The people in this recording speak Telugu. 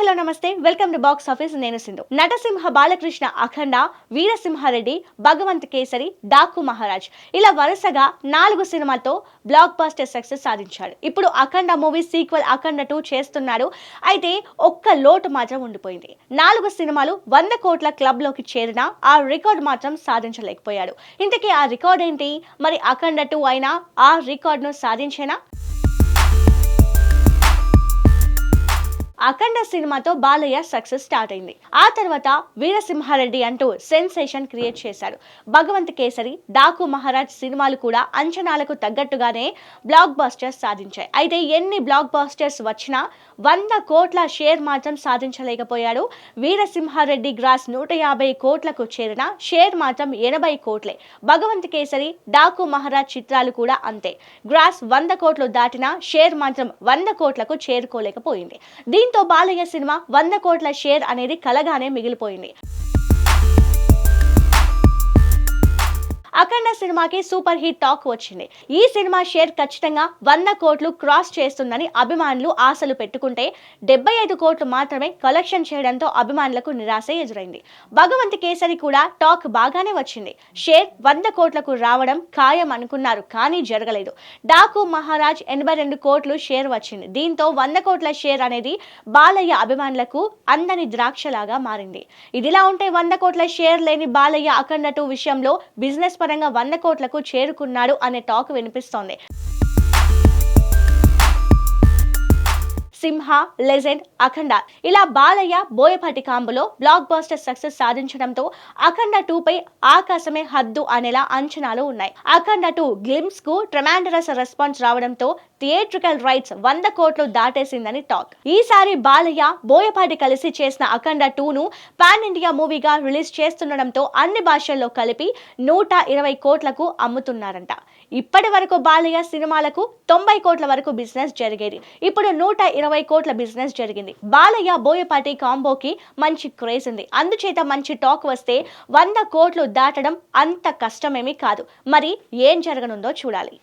Hello namaste. Welcome to box office. నేను సింధు. నటసింహ బాలకృష్ణ అఖండ వీరసింహారెడ్డి భగవంత్ కేసరి డాకు మహారాజ్. ఇలా వరుసగా నాలుగు సినిమాతో బ్లాక్ బాస్టర్ సక్సెస్ సాధించాడు. ఇప్పుడు Akhanda movie sequel Akhanda two చేస్తున్నాడు. అయితే ఒక్క లోటు మాత్రం ఉండిపోయింది. నాలుగు సినిమాలు వంద కోట్ల క్లబ్లోకి చేరినా ఆ రికార్డ్ మాత్రం సాధించలేకపోయాడు. ఇంతకీ ఆ రికార్డ్ ఏంటి? మరి అఖండ టూ అయినా ఆ రికార్డ్ను సాధించేనా? అఖండ సినిమాతో బాలయ్య సక్సెస్ స్టార్ట్ అయింది. ఆ తర్వాత వీరసింహారెడ్డి అంటూ సెన్సేషన్ క్రియేట్ చేశారు. భగవంత్ కేసరి డాకు మహారాజ్ సినిమాలు కూడా అంచనాలకు తగ్గట్టుగానే బ్లాక్ బాస్టర్స్ సాధించాయి. అయితే ఎన్ని బ్లాక్ బాస్టర్స్ వచ్చినా వంద కోట్ల షేర్ మాత్రం సాధించలేకపోయాడు. వీరసింహారెడ్డి గ్రాస్ నూట యాభై కోట్లకు చేరిన షేర్ మాత్రం ఎనభై కోట్లే. భగవంత్ కేసరి డాకు మహారాజ్ చిత్రాలు కూడా అంతే. గ్రాస్ వంద కోట్లు దాటినా షేర్ మాత్రం వంద కోట్లకు చేరుకోలేకపోయింది. దీంతో బాలయ్య సినిమా వంద కోట్ల షేర్ అనేది కలగానే మిగిలిపోయింది. అఖండ సినిమాకి సూపర్ హిట్ టాక్ వచ్చింది. ఈ సినిమా షేర్ ఖచ్చితంగా వంద కోట్లు క్రాస్ చేస్తుందని అభిమానులు ఆశలు పెట్టుకుంటే డెబ్బై ఐదు కోట్లు మాత్రమే కలెక్షన్ చేయడంతో అభిమానులకు నిరాశ ఎదురైంది. భగవంత్ కేసరి కూడా టాక్ బాగానే వచ్చింది. షేర్ వంద కోట్లకు రావడం ఖాయం అనుకున్నారు కానీ జరగలేదు. డాకు మహారాజ్ ఎనభై రెండు కోట్లు షేర్ వచ్చింది. దీంతో వంద కోట్ల షేర్ అనేది బాలయ్య అభిమానులకు అందని ద్రాక్షలాగా మారింది. ఇదిలా ఉంటే వంద కోట్ల షేర్ లేని బాలయ్య అఖండ టూ విషయంలో బిజినెస్ పరంగా వంద కోట్లకు చేరుకున్నాడు అనే టాక్ వినిపిస్తోంది. సింహ లెజెండ్ అఖండ. ఇలా బాలయ్య బోయపాటి కాంబులో బ్లాక్ బాస్టర్ సక్సెస్ సాధించడంతో అఖండ టూ పై ఆకాశమే హద్దు అనేలా అంచనాలు ఉన్నాయి. అఖండ టూ గ్లిమ్స్కు ట్రమాండరస్ రెస్పాన్స్ రావడంతో థియేట్రికల్ రైట్స్ వంద కోట్లు దాటేసిందని టాక్. ఈసారి బాలయ్య బోయపాటి కలిసి చేసిన అఖండ టూను పాన్ ఇండియా మూవీగా రిలీజ్ చేస్తుండడంతో అన్ని భాషల్లో కలిపి నూట ఇరవై కోట్లకు అమ్ముతున్నారంట. ఇప్పటి వరకు బాలయ్య సినిమాలకు తొంభై కోట్ల వరకు బిజినెస్ జరిగేది. ఇప్పుడు నూట ఇరవై కోట్ల బిజినెస్ జరిగింది. బాలయ్య బోయపాటి కాంబోకి మంచి క్రేజ్ ఉంది. అందుచేత మంచి టాక్ వస్తే వంద కోట్లు దాటడం అంత కష్టమేమీ కాదు. మరి ఏం జరగనుందో చూడాలి.